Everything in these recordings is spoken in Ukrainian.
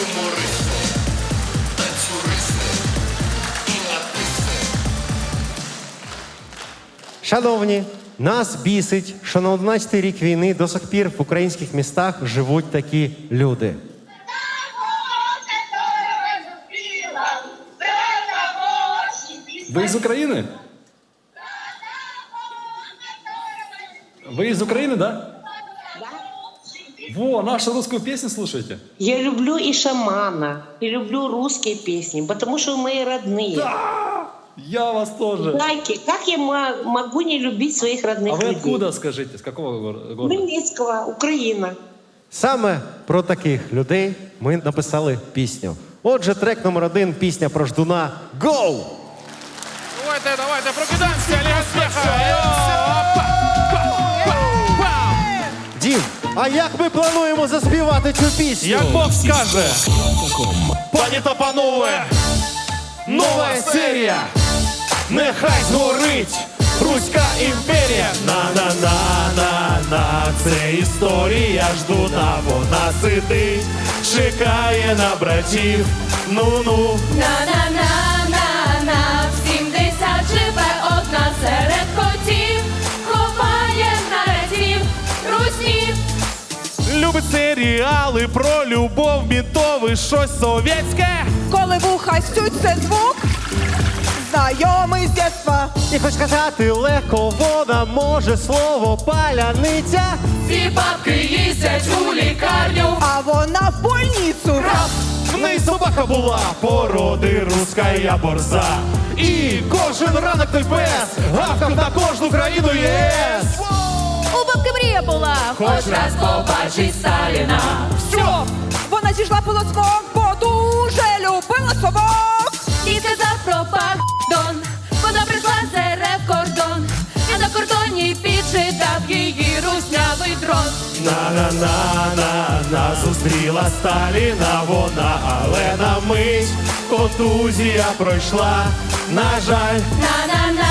Гумористи, танцюристи і артисти. Шановні, нас бісить, що на 11-й рік війни до сих пір в українських містах живуть такі люди. Вы из Украины? Вы из Украины, да? Во, нашу русскую песню слушаете? Я люблю и шамана, и люблю русские песни, потому что мои родные. Я вас тоже. Знаете, как я мо- могу не любить своих родных А вы людей? откуда, скажите, с какого гор- города? Хмельницкого, Украина. Саме про таких людей ми написали пісню. Отже, трек номер один пісня про ждуна Гоу! Давайте, давайте, прокидаємося, Олег Спеха. Дім, а як ми плануємо заспівати цю пісню? Як Бог скаже. Пані та панове, нова серія. Нехай згорить Руська імперія. На-на-на-на-на, це історія ждуна, вона сидить, чекає на братів. Ну-ну. На-на-на-на-на, Серіали про любов, бітовий, щось совєтське. Коли вуха стють, це звук знайомий з дєтства. І хоч сказати легко, вона може слово паляниця. Ці бабки їздять у лікарню. А вона в больницю. В неї собака була породи руська борза. І кожен ранок той пес гавкав на кожну країну ЄС. Мрія була, хоч раз побачить Сталіна. Все, вона зійшла полосмок, бо дуже любила собак. І сказав про пардон. Вона прийшла з РФ кордон. І на кордоні піджидав її руснявий дрон. На-на-на-на-на зустріла Сталіна вона, але на мить контузія пройшла. На жаль, На-на-на-на-на,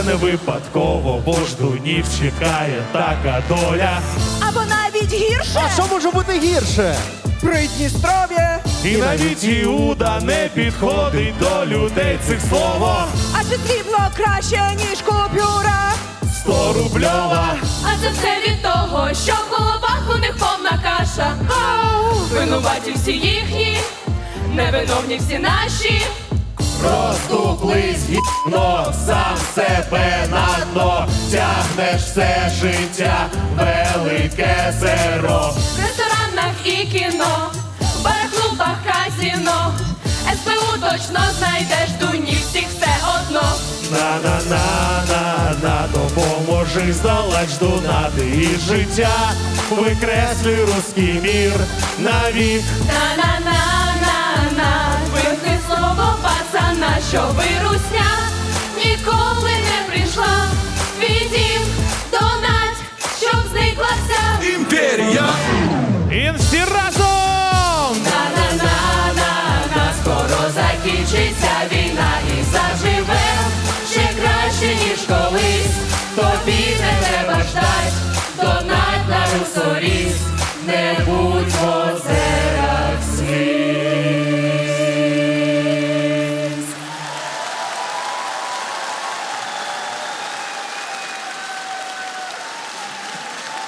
це не випадково, бо ждунів чекає така доля. Або навіть гірше. А що може бути гірше? Придністров'я. І навіть Іуда не підходить до людей цих слово. А чи срібло краще, ніж купюра? Сто рубльова. а це все від того, що в головах у них повна каша. Винуваті всі їхні, невиновні всі наші. Роздуплись гівно, сам себе на дно. Тягнеш все життя, велике зеро. В ресторанах і кіно, в барах, клубах, казіно. СПУ точно знайдеш дунів всіх все одно. На-на-на-на-на, допоможи здолать ждунати і життя. Викреслюй руський мір навік На-на-на-на-на, що вирусня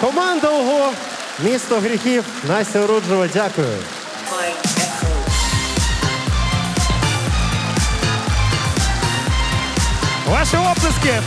Команда ОГО, місто гріхів, Настя Оруджова, дякую. Ваші оплески!